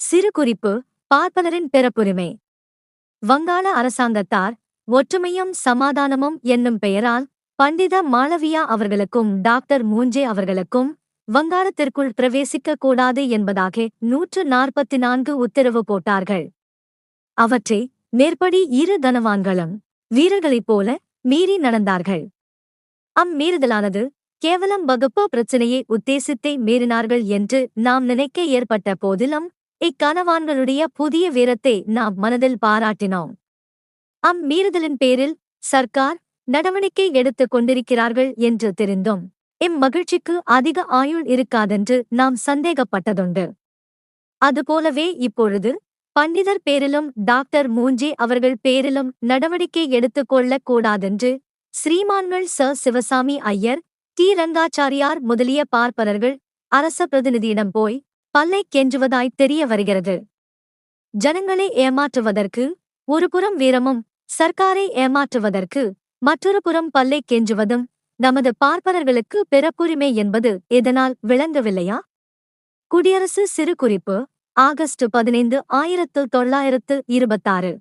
சிறு குறிப்பு பார்ப்பனரின் பிறப்புரிமை. வங்காள அரசாங்கத்தார் ஒற்றுமையும் சமாதானமும் என்னும் பெயரால் பண்டித மாளவியா அவர்களுக்கும் டாக்டர் மூஞ்சே அவர்களுக்கும் வங்காளத்திற்குள் பிரவேசிக்க கூடாது என்பதாக நூற்று நாற்பத்தி நான்கு உத்தரவு போட்டார்கள். அவற்றை மேற்படி இரு தனவான்களும் வீரர்களைப் போல மீறி நடந்தார்கள். அம்மீறுதலானது கேவலம் வகுப்பு பிரச்சினையை உத்தேசித்தே மீறினார்கள் என்று நாம் நினைக்க ஏற்பட்ட போதிலும் இக்கணவான்களுடைய புதிய வீரத்தை நாம் மனதில் பாராட்டினோம். அம்மீறுதலின் பேரில் சர்க்கார் நடவடிக்கை எடுத்துக் கொண்டிருக்கிறார்கள் என்று தெரிந்தும் இம்மகிழ்ச்சிக்கு அதிக ஆயுள் இருக்காதென்று நாம் சந்தேகப்பட்டதுண்டு. அதுபோலவே இப்பொழுது பண்டிதர் பேரிலும் டாக்டர் மூஞ்சி அவர்கள் பேரிலும் நடவடிக்கை எடுத்துக்கொள்ளக் கூடாதென்று ஸ்ரீமான்கள் ச. சிவசாமி ஐயர் டி. ரங்காச்சாரியார் முதலிய பார்ப்பனர்கள் அரச பிரதிநிதியிடம் போய் பல்லை கெஞ்சுவதாய் தெரிய வருகிறது. ஜனங்களை ஏமாற்றுவதற்கு ஒரு புறம் வீரமும் சர்க்காரை ஏமாற்றுவதற்கு மற்றொரு புறம் பல்லை கெஞ்சுவதும் நமது பார்ப்பனர்களுக்கு பிறப்புரிமை என்பது இதனால் விளங்கவில்லையா? குடியரசு சிறு குறிப்பு ஆகஸ்ட் பதினைந்து ஆயிரத்து தொள்ளாயிரத்து இருபத்தாறு.